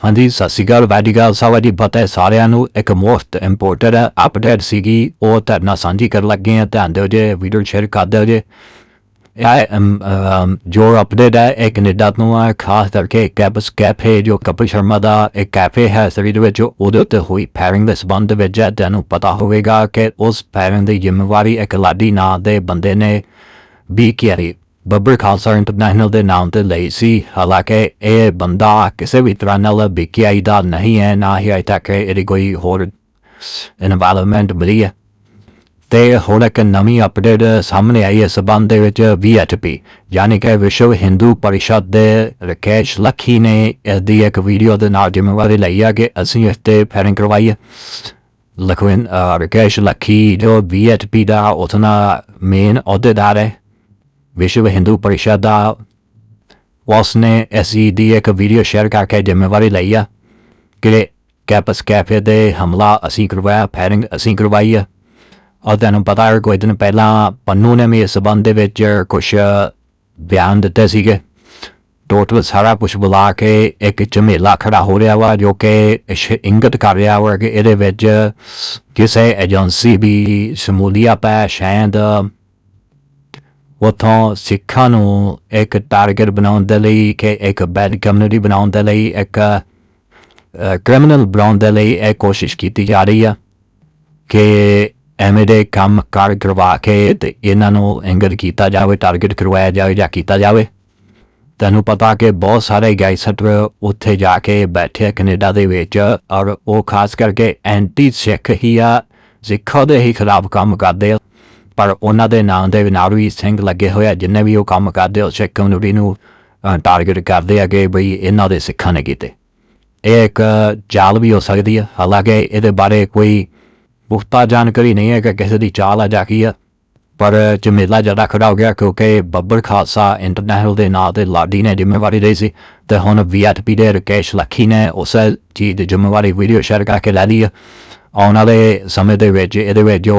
ਹਾਂਜੀ ਸਤਿ ਸ਼੍ਰੀ ਅਕਾਲ ਵੈਡੀਗਲ ਸਵਾਦੀ ਬਤੇ ਸਾਰਿਆਂ ਨੂੰ। ਇੱਕ ਮੋਸਟ ਇੰਪੋਰਟੈਂਟ ਅਪਡੇਟ ਸੀਗੀ। ਉਹ ਤੁਹਾਡੇ ਸਾਂਝੀ ਕਰਨ ਲੱਗੇ ਆ ਧਿਆਨ ਦਿਓ ਜੇ ਵੀਡੀਓ ਸ਼ੇਅਰ ਕਰ ਦਿਓ ਜੇ। ਇਹ ਜੋ ਅਪਡੇਟ ਹੈ ਇਹ ਕੈਨੇਡਾ ਤੋਂ ਆ। ਖਾਸ ਕਰਕੇ ਕੈਪਸ ਕੈਫੇ ਜੋ ਕਪਿਲ ਸ਼ਰਮਾ ਦਾ ਇੱਕ ਕੈਫੇ ਹੈ ਸਰੀ ਦੇ ਵਿੱਚ ਉਹਦੇ ਉੱਤੇ ਹੋਈ ਫਾਇਰਿੰਗ ਦੇ ਸੰਬੰਧ ਵਿੱਚ ਹੈ, ਤੁਹਾਨੂੰ ਪਤਾ ਹੋਵੇਗਾ ਕਿ ਉਸ ਫਾਇਰਿੰਗ ਦੀ ਜ਼ਿੰਮੇਵਾਰੀ ਇੱਕ ਲਾਡੀ ਨਾਂ ਦੇ ਬੰਦੇ ਨੇ ਵੀ ਕੀਤੀ ਬੱਬਰ ਖਾਲਸਾ ਇੰਟਰਨੈਸ਼ਨਲ ਦੇ ਨਾਮ ਤੇ ਲਈ ਸੀ। ਹਾਲਾਂਕਿ ਇਹ ਬੰਦਾ ਕਿਸੇ ਵੀ ਤਰ੍ਹਾਂ ਨਾਲ ਬੀਕੇਆਈ ਦਾ ਨਹੀਂ ਹੈ ਨਾ ਹੀ ਅਜੇ ਤੱਕ ਇਹਦੀ ਕੋਈ ਹੋਰ ਇਨਵੋਲਵਮੈਂਟ ਮਿਲੀ ਹੈ। ਤੇ ਹੁਣ ਇੱਕ ਨਵੀਂ ਅਪਡੇਟ ਸਾਹਮਣੇ ਆਈ ਹੈ। ਇਸ ਸੰਬੰਧ ਦੇ ਵਿੱਚ ਵੀਐਚਪੀ ਯਾਨੀ ਕਿ ਵਿਸ਼ਵ ਹਿੰਦੂ ਪਰਿਸ਼ਦ ਦੇ ਰਕੇਸ਼ ਲੱਖੀ ਨੇ ਇਸ ਦੀ ਇੱਕ ਵੀਡੀਓ ਦੇ ਨਾਲ ਜ਼ਿੰਮੇਵਾਰੀ ਲਈ ਹੈ ਕਿ ਅਸੀਂ ਇਸ ਤੇ ਫੈਰਿੰਗ ਕਰਵਾਈ ਹੈ ਲਖਵਿੰਦ ਅਹ, ਰਕੇਸ਼ ਲੱਖੀ ਜੋ ਵੀਐਚਪੀ ਦਾ ਉਤਨਾ ਮੇਨ ਅਹੁਦੇਦਾਰ ਹੈ। ਵਿਸ਼ਵ ਹਿੰਦੂ ਪਰਿਸ਼ਦ ਦਾ ਉਸਨੇ ਐਸੀ ਦੀ ਇੱਕ ਵੀਡੀਓ ਸ਼ੇਅਰ ਕਰਕੇ ਜ਼ਿੰਮੇਵਾਰੀ ਲਈ ਆ ਕਿ ਕੈਪਸ ਕੈਫੇ ਦੇ ਹਮਲਾ ਅਸੀਂ ਕਰਵਾਇਆ ਫਾਇਰਿੰਗ ਅਸੀਂ ਕਰਵਾਈ ਆ। ਔਰ ਤੁਹਾਨੂੰ ਪਤਾ ਹੈ, ਕੋਈ ਦਿਨ ਪਹਿਲਾਂ ਪੰਨੂ ਨੇ ਵੀ ਇਸ ਸੰਬੰਧ ਦੇ ਵਿੱਚ ਕੁਝ ਬਿਆਨ ਦਿੱਤੇ ਸੀਗੇ। ਟੋਟਲ ਸਾਰਾ ਕੁਝ ਬੁਲਾ ਕੇ ਇੱਕ ਝਮੇਲਾ ਖੜਾ ਹੋ ਰਿਹਾ ਵਾ, ਜੋ ਕਿ ਇਸ ਇੰਗਤ ਕਰ ਰਿਹਾ ਵਾ ਕਿ ਇਹਦੇ ਵਿੱਚ ਕਿਸੇ ਏਜੰਸੀ ਵੀ ਸ਼ਮੂਲੀਅਤ ਹੈ, ਸ਼ਾਇਦ ਉਥੋਂ ਸਿੱਖਾਂ ਨੂੰ ਇੱਕ ਟਾਰਗੇਟ ਬਣਾਉਣ ਦੇ ਲਈ ਕਿ ਇੱਕ ਬੈਡ ਕਮਿਊਨਿਟੀ ਬਣਾਉਣ ਦੇ ਲਈ, ਇੱਕ ਕ੍ਰਿਮੀਨਲ ਬਣਾਉਣ ਦੇ ਲਈ ਇਹ ਕੋਸ਼ਿਸ਼ ਕੀਤੀ ਜਾ ਰਹੀ ਆ ਕਿ ਐਵੇਂ ਦੇ ਕੰਮ ਕਾਰ ਕਰਵਾ ਕੇ ਤੇ ਇਹਨਾਂ ਨੂੰ ਐਂਗਰ ਕੀਤਾ ਜਾਵੇ ਟਾਰਗੇਟ ਕਰਵਾਇਆ ਜਾਵੇ ਜਾਂ ਕੀਤਾ ਜਾਵੇ। ਤੈਨੂੰ ਪਤਾ ਕਿ ਬਹੁਤ ਸਾਰੇ ਗੈਂਗਸਟਰ ਉੱਥੇ ਜਾ ਕੇ ਬੈਠੇ ਆ ਕੈਨੇਡਾ ਦੇ ਵਿੱਚ ਔਰ ਉਹ ਖਾਸ ਕਰਕੇ ਐਂਟੀ ਸਿੱਖ ਹੀ ਆ, ਸਿੱਖਾਂ ਦੇ ਹੀ ਖਿਲਾਫ ਕੰਮ ਕਰਦੇ ਆ। ਪਰ ਉਹਨਾਂ ਦੇ ਨਾਂ ਦੇ ਨਾਲ ਵੀ ਸਿੰਘ ਲੱਗੇ ਹੋਏ ਆ, ਜਿੰਨੇ ਵੀ ਉਹ ਕੰਮ ਕਰਦੇ ਉਹ ਸਿੱਖ ਕਮਿਊਨਿਟੀ ਨੂੰ ਟਾਰਗੇਟ ਕਰਦੇ ਆ ਕਿ ਬਈ ਇਹਨਾਂ ਦੇ ਸਿੱਖਾਂ ਨੇ ਕੀਤੇ। ਇਹ ਇੱਕ ਚਾਲ ਵੀ ਹੋ ਸਕਦੀ ਹੈ ਹਾਲਾਂਕਿ ਇਹਦੇ ਬਾਰੇ ਕੋਈ ਪੁਖਤਾ ਜਾਣਕਾਰੀ ਨਹੀਂ ਹੈ ਕਿ ਕਿਸੇ ਦੀ ਚਾਲ ਆ ਜਾ ਕੀ ਆ, ਪਰ ਝਮੇਲਾ ਜ਼ਿਆਦਾ ਖੜਾ ਹੋ ਗਿਆ ਕਿਉਂਕਿ ਬੱਬਰ ਖਾਲਸਾ ਇੰਟਰਨੈਸ਼ਨਲ ਦੇ ਨਾਂ ਤੇ ਲਾਡੀ ਨੇ ਜ਼ਿੰਮੇਵਾਰੀ ਲਈ ਸੀ ਤੇ ਹੁਣ ਵੀਆਈਪੀ ਦੇ ਰਕੇਸ਼ ਲੱਖੀ ਨੇ ਉਸ ਚੀਜ਼ ਦੀ ਜ਼ਿੰਮੇਵਾਰੀ ਵੀਡੀਓ ਸ਼ੇਅਰ ਕਰਕੇ ਲੈ ਲਈ ਆਉਣ ਵਾਲੇ ਸਮੇਂ ਦੇ ਵਿੱਚ, ਇਹਦੇ ਵਿੱਚ ਜੋ